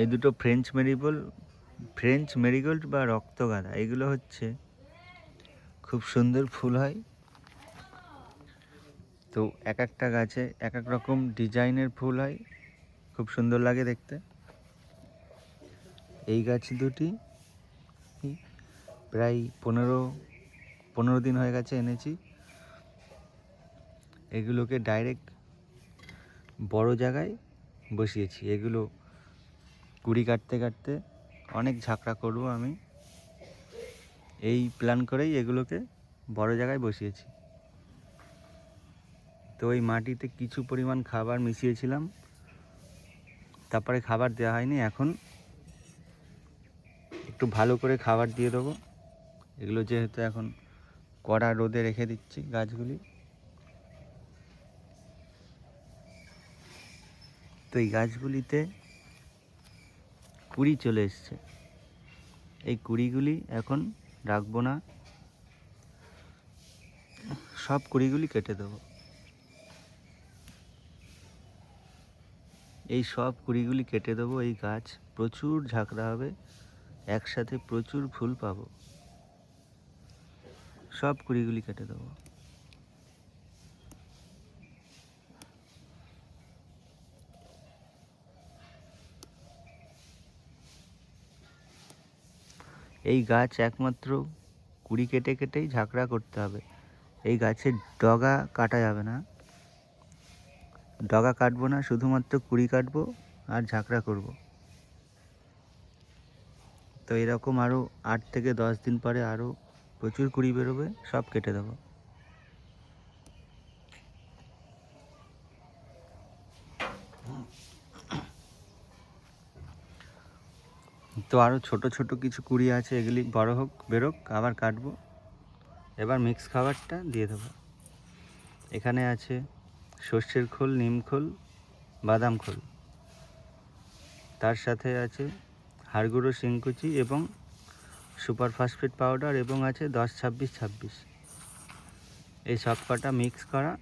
এই দুটো French marigold French marigold বা রক্তগাঁদা, এগুলো হচ্ছে খুব সুন্দর ফুল হয়। তো এক একটা গাছে এক এক রকম ডিজাইনের ফুল হয়, খুব সুন্দর লাগে দেখতে। এই গাছ দুটি প্রায় পনেরো পনেরো দিন হয়ে গেছে এনেছি। এগুলোকে ডাইরেক্ট বড় জায়গায় বসিয়েছি। এগুলো কুড়ি কাটতে কাটতে অনেক ঝাঁকড়া করব আমি। এই প্ল্যান করেই এগুলোকে বড় জায়গায় বসিয়েছি। তো ওই মাটিতে কিছু পরিমাণ খাবার মিশিয়েছিলাম। তারপরে খাবার দেওয়া হয়নি, এখন একটু ভালো করে খাবার দিয়ে দেবো। এগুলো যেহেতু এখন কড়া রোদে রেখে দিচ্ছি গাছগুলি। তো এই গাছগুলিতে কুড়ি চলে এসছে। এই কুড়িগুলি এখন রাখব না। সব কুড়িগুলি কেটে দেবো। এই সব কুড়িগুলি কেটে দেবো, এই গাছ। প্রচুর ঝাঁকড়া হবে, একসাথে প্রচুর ফুল পাবো। সব কুড়িগুলি কেটে দেবো। এই গাছ একমাত্র কুড়ি কেটে কেটেই ঝাঁকড়া করতে হবে। এই গাছের ডগা কাটা যাবে না। ডগা কাটবো না, শুধুমাত্র কুড়ি কাটবো আর ঝাঁকড়া করব। তো এরকম আরও আট থেকে দশ দিন পরে আরও প্রচুর কুড়ি বেরোবে, সব কেটে দেবো। তো আরও ছোট ছোট কিছু কুড়ি আছে, এগুলি বড় হোক, বেরোক, আবার কাটবো। এবার মিক্স খাবারটা দিয়ে দেবো। এখানে আছে সর্ষের খোল, নিম খোল, বাদাম খোল। তার সাথে আছে হাড়গুঁড়ো, শিংকুচি এবং সুপার ফসফেট পাউডার এবং আছে দশ, ছাব্বিশ ছাব্বিশ। এই সব কটা মিক্স করা।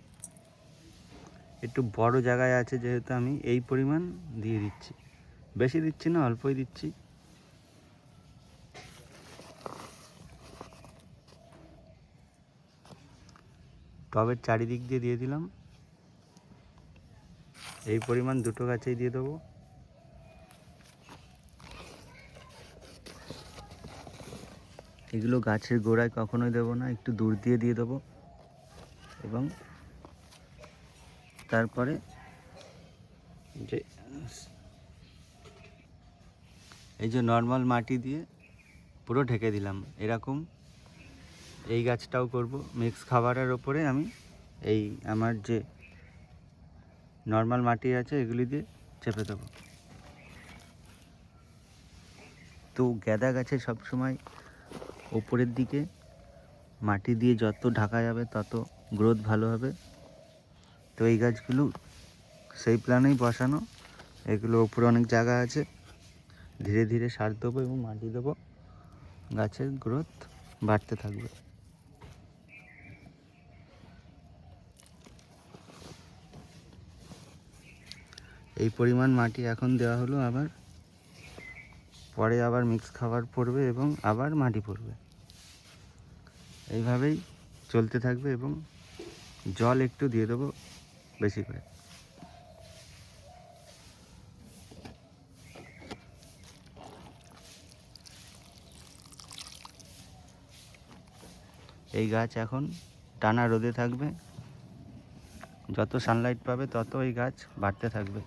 একটু বড় জায়গায় আছে যেহেতু আমি এই পরিমাণ দিয়ে দিচ্ছি। বেশি দিচ্ছি না, অল্পই দিচ্ছি। টবের চারিদিক দিয়ে দিয়ে দিলাম। এই পরিমাণ দুটো গাছেই দিয়ে দেবো। এগুলো গাছের গোড়ায় কখনোই দেবো না, একটু দূর দিয়ে দিয়ে দেবো। এবং তারপরে যে এই যে নর্মাল মাটি দিয়ে পুরো ঢেকে দিলাম, এরকম এই গাছটাও করব। মিক্স খাবারের ওপরে আমি এই আমার যে নর্মাল মাটি আছে, এগুলি দিয়ে চেপে দেবো। তো গ্যাদা গাছে সবসময় ওপরের দিকে মাটি দিয়ে যত ঢাকা যাবে, তত গ্রোথ ভালো হবে। তো এই গাছগুলো সেই প্ল্যানেই বসানো। এগুলো ওপরে অনেক জায়গা আছে। ধীরে ধীরে সার দেবো এবং মাটি দেবো। গাছের গ্রোথ বাড়তে থাকবে। এই পরিমাণ মাটি এখন দেওয়া হলো, আবার পরে আবার মিক্স খাবার পড়বে এবং আবার মাটি পড়বে। এইভাবেই চলতে থাকবে এবং জল একটু দিয়ে দেবো বেশি করে। এই গাছ এখন টানা রোদে থাকবে। যত সানলাইট পাবে, তত এই গাছ বাড়তে থাকবে।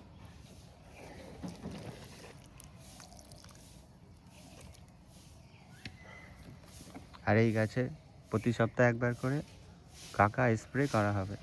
আর এই গাছে প্রতি সপ্তাহে একবার করে কাকা স্প্রে করা হবে।